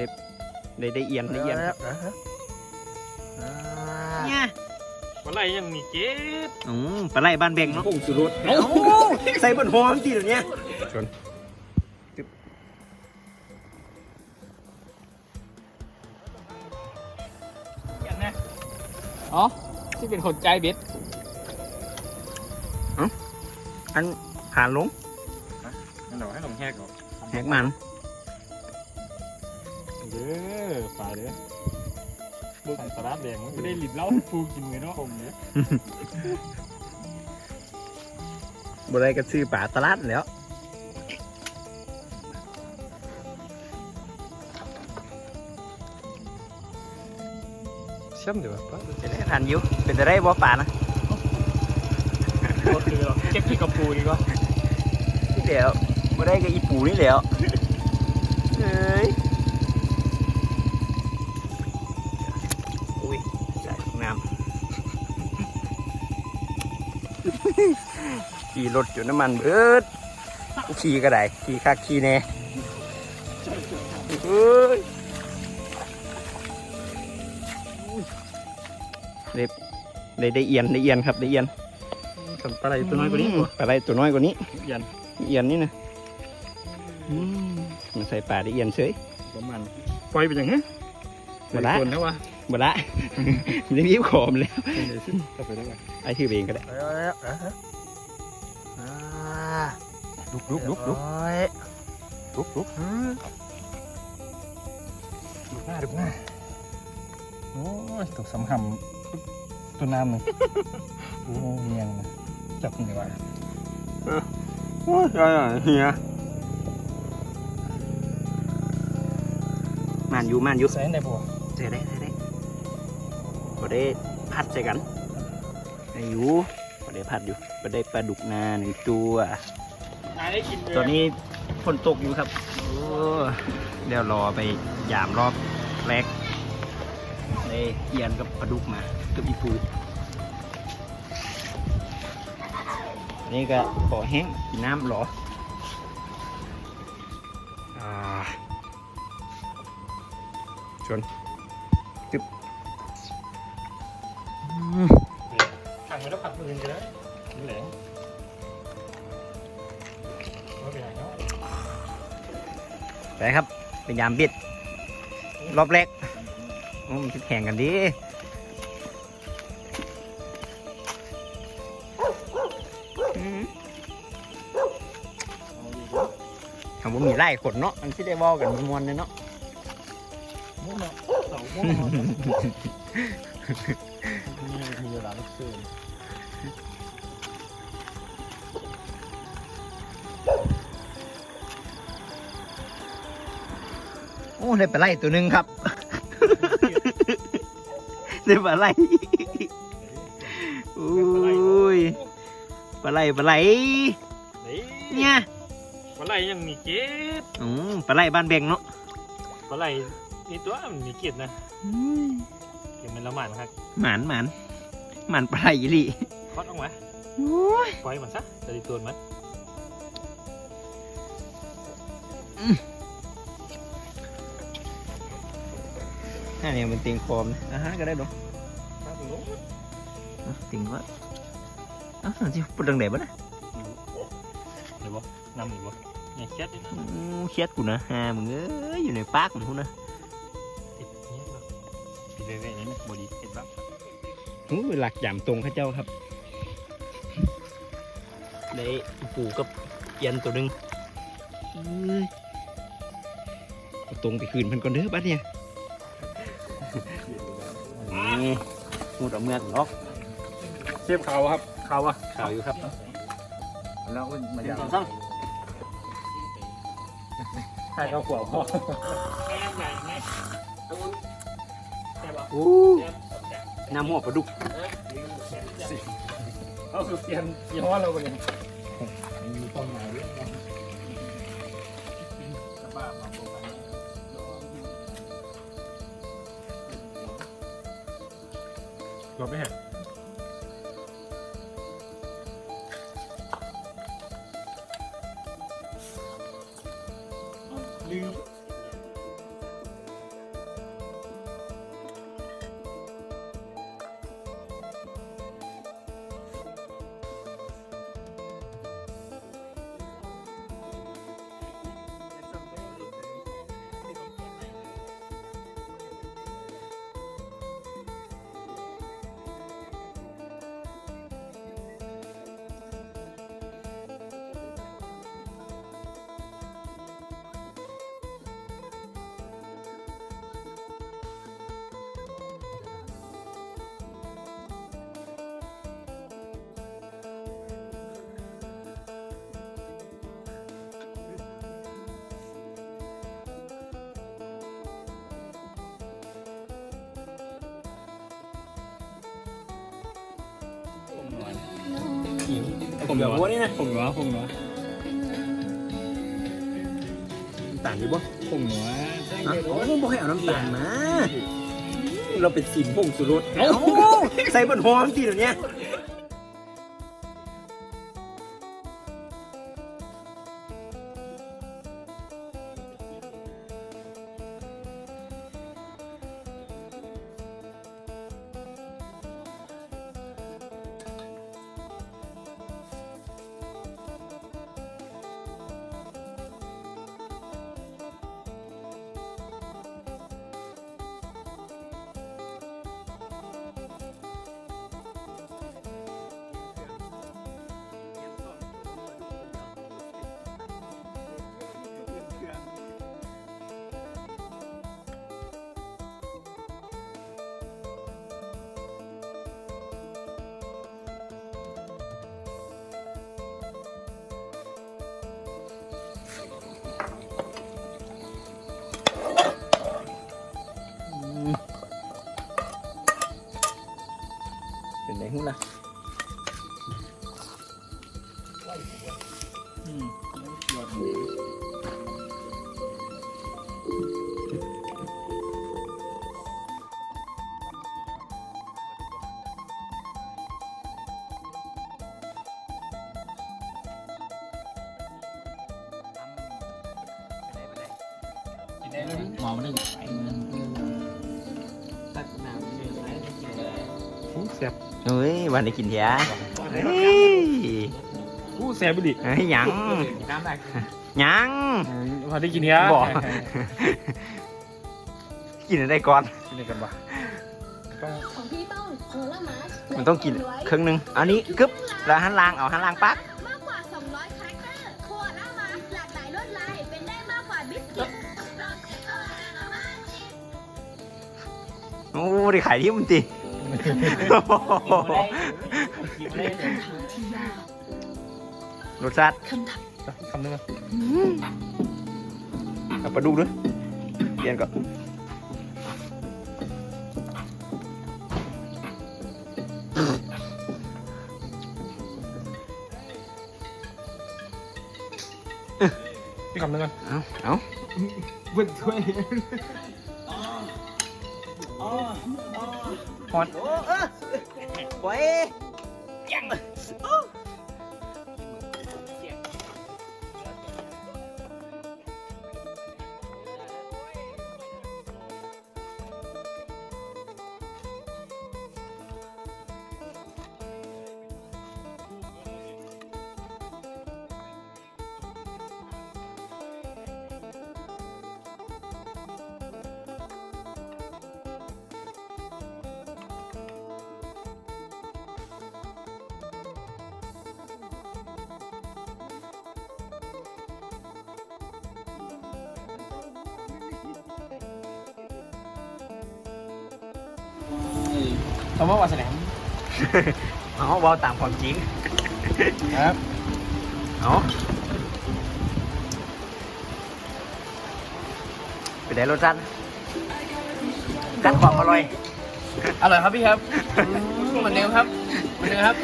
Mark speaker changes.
Speaker 1: ได้ได้ได้เอียนได้เอียนครับเนี่ย
Speaker 2: วันไรยังมีเก็บ
Speaker 1: อืมปลาไหลบ้านเบงเนาะ
Speaker 2: ผงสุรส
Speaker 1: เอ้าใส่บนหอมจีเดี๋ยวนี้ชน
Speaker 2: อย่างนะอ๋อที่เป็นคนใจเบ็ด
Speaker 1: อันผ่านลง
Speaker 2: นั่นเราให้ลงแหกก่อน
Speaker 1: แหกมัน
Speaker 2: เด้อปลาเด้อบุกใส่สลัดแดงมันไม่ได้หลิบเหล้าฟูกินเลยเนาะผมเนี่ย
Speaker 1: บ่ได้ก็ซื้อปลาตลาดแหล้วเชื่อมเดี๋ยวจะได้ทานอยุเป็นจะได้บ่ปลานะ
Speaker 2: ก็คือเราเก็บที่กระปูดีกว่า
Speaker 1: นี่เดี๋ยวบ่ได้ก็อีปูนี่แหล้วเอ้ยอุ้ย ขี่รถอยู่น้ำมันเบิดกูขี่ก็ได้ขี่คักขี่แน่เฮ้ยได้ได้ได้เอียนได้เอียนครับได้เอียน
Speaker 2: ทำปลาไหลตัวน้อยกว่านี้
Speaker 1: มปลาไหลตัวน้อยกว่านี้
Speaker 2: ยัน
Speaker 1: เอียนนี่นะอืมมันใส่ปลาได้เอียนเฉย
Speaker 2: ประมาณปล่อยไปอย่างเงี้ย
Speaker 1: บ่ได้
Speaker 2: คนนะวะ
Speaker 1: บ่ละมันจะมีขอมแล้ว
Speaker 2: เดี๋ยวสิเข้าไปได้ไหม
Speaker 1: ไอ้ชื่อเองก็ได้
Speaker 2: ลุกลุกลุกลุกลุกลุกลุกหน้าลุกหน้าโอ้ยตกสำหำตัวน้ำหนึ่งโอ้เมียงนะจับนี่ว่า
Speaker 1: โอ้ยเฮียมันอยู่มันอยู่
Speaker 2: ใส่ในบ่อ
Speaker 1: เจอได้ได้ได้บ่ได้พัดใส่กันได้อยู่บ่ได้พัดอยู่บ่ได้ปลาดุกนาหนึ่งตัว
Speaker 2: นายได้กิน
Speaker 1: ตอนนี้ฝนตกอยู่ครับ โอ้เดี๋ยวรอไปยามรอบแรกได้เอียนกับปลาดุกมากับอีปูอันนี่ก็ขอแห้งกินน้ำรออ่าชนจึ๊บอืม
Speaker 2: ขังไว้แล้วขัดมือกันเลยนี่แหละ ไป
Speaker 1: ครับเป็นยามบิด รอบแรกโอ้มันจะแข่งกันดิอืมคำว่ามีไล่ขนเนาะมันที่ได้บอกกันมวนๆเลยเนาะ
Speaker 2: มุ่งเนาะเสามุ่งเนาะมีมีเวลาลูกเสือ
Speaker 1: โอ้ได้ปลาไหลตัวหนึ่งครับ ได้ปลาไหลโอ้ยปลาไหลปลาไหลเนี่ย
Speaker 2: ปลาไหลยังมีเก็บ
Speaker 1: อืมปลาไหลบ้านเบงเนาะ
Speaker 2: ปลาไหลนี่ตัวมันมีเก็บนะเดี๋ยวมันละหมันครับ
Speaker 1: หมานหมานหมานปลาไหลอีหลี
Speaker 2: คอดออกมา
Speaker 1: โอ้ย
Speaker 2: ปล่อยมันซะจะได้ตัวมัน
Speaker 1: อันนี้มันติงโคมนะอ่าฮะก็ได้ดอก
Speaker 2: ครับผม
Speaker 1: อะติงว่าอะที่ปุ่นดังไหนบ้างนะ
Speaker 2: เดี๋ยวบ่นำหรือบ่เนี่ยแคทนี่นะ
Speaker 1: อู้เครียดกูนะฮามึงเอ้ยอยู่ในปากมึงพูดนะ
Speaker 2: ติดเนี่ยเนาะติดเว่ๆนี่นะบดีเห็นปะ
Speaker 1: อู้หลักยามตรงข้าเจ้าครับได้ปูกับเอียนตัวหนึ่งเอ้ยเอาตรงไปคืนเพันก่อนเด้อบ้านเนี่ย พูดเอาเมือกล็อก
Speaker 2: เทียบเขาครับเขาอะ
Speaker 1: ข่าวอยู่ครับ
Speaker 2: แล้วมัน
Speaker 1: หนึ่
Speaker 2: ยาง
Speaker 1: สองสาม
Speaker 2: ใช่เขาขวบพ่อ
Speaker 1: อู้น้ำหัวปลาดุก
Speaker 2: เอาสุดเตียนยี่ห้อเราไปเลยมีต้นไม้ด้วย นะรถไม่แห้งลืม
Speaker 1: ผมเหลือหัวนี่นะ
Speaker 2: ผงหนัวผงหนัว
Speaker 1: ต่างอยู่บ่
Speaker 2: ผงหนัว
Speaker 1: โอ้ผมบอกให้เอาน้ำตาลมา เราเป็นสิมผงสุรสเอ้าใส่บนหอมสิเดี๋ยวนี้ เป็นไงหุ้นล่ะ
Speaker 2: หมอมันนึ่งไปอู้ แซ่บ
Speaker 1: เฮ้ยวันได้กินเถียเฮ้ย
Speaker 2: อู้แซ่บไปดิ
Speaker 1: เฮ้ยหยัง
Speaker 2: น้ำได้
Speaker 1: หยัง
Speaker 2: พอได้กินเนี้ย
Speaker 1: บอกกินอะไรก่อน
Speaker 2: กินอะไรกันวะ
Speaker 3: ของพี่ต้องโคลามาส
Speaker 1: มันต้องกินครึ่งหนึงอันนี้กึ๊บแล้วหันล่างเอาหันล่างปัก
Speaker 3: มากกว่า 200คาแรคเตอร์โคลามาสหลากหลายลวดลายเป็นได้มากกว่าบิสกิต
Speaker 1: โอ้ได้ขายที่มันตี รสชาติ
Speaker 2: คำนึงอะ
Speaker 1: เอาปลาดุกด้วยเปลี่ยนก่อน
Speaker 2: พี่คำนึงอะ
Speaker 1: เอาเอา
Speaker 2: เบิ้ลถ้วย
Speaker 1: ฮอต โอ้เออไว้ยั
Speaker 2: คำว่าวาสนา
Speaker 1: เอาเบาตามความจริง
Speaker 2: ครับ
Speaker 1: เอาเป็นไงรสชาติกัดความอร่อย
Speaker 4: อร่อยครับพี่ครับเหมือนเดิมครับเหมือนเดิมครับ